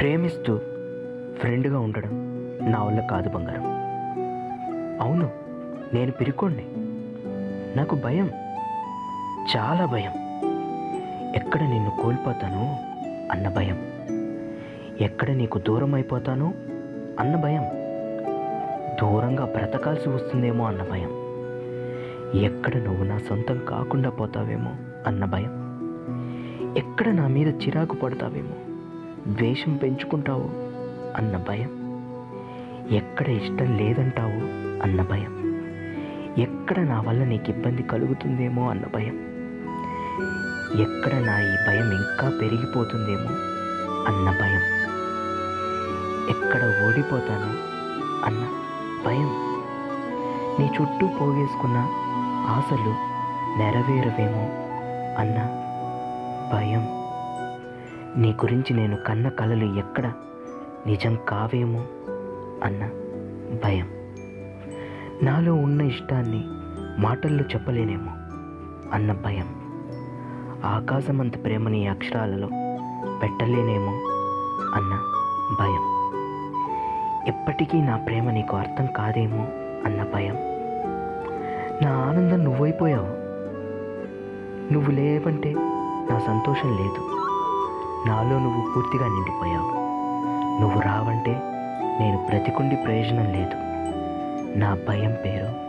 ప్రేమిస్తూ ఫ్రెండ్గా ఉండడం నా వల్ల కాదు బంగారం. అవును నేను పిరుక్కోండి నాకు భయం. చాలా భయం. ఎక్కడ నిన్ను కోల్పోతాను అన్న భయం. ఎక్కడ నీకు దూరం అయిపోతాను అన్న భయం. దూరంగా బ్రతకాల్సి వస్తుందేమో అన్న భయం. ఎక్కడ నువ్వు నా సొంతం కాకుండా పోతావేమో అన్న భయం. ఎక్కడ నా మీద చిరాకు పడతావేమో ద్వేషం పెంచుకుంటావు అన్న భయం. ఎక్కడ ఇష్టం లేదంటావు అన్న భయం. ఎక్కడ నా వల్ల నీకు ఇబ్బంది కలుగుతుందేమో అన్న భయం. ఎక్కడ నా ఈ భయం ఇంకా పెరిగిపోతుందేమో అన్న భయం. ఎక్కడ ఓడిపోతాను అన్న భయం. నీ చుట్టూ పోగేసుకున్న ఆశలు నెరవేరవేమో అన్న భయం. నీ గురించి నేను కన్న కలలు ఎక్కడ? నిజం కావేమో అన్న భయం. నాలో ఉన్న ఇష్టాన్ని మాటల్లో చెప్పలేనేమో అన్న భయం. ఆకాశమంత ప్రేమని ఈ అక్షరాలలో పెట్టలేనేమో అన్న భయం. ఎప్పటికీ నా ప్రేమ నీకు అర్థం కాదేమో అన్న భయం. నా ఆనందం నువ్వైపోయావు. నువ్వు లేవంటే నా సంతోషం లేదు. నాలో నువ్వు పూర్తిగా నిండిపోయావు. నువ్వు రావంటే నేను బ్రతికుండి ప్రయోజనం లేదు. నా భయం పేరు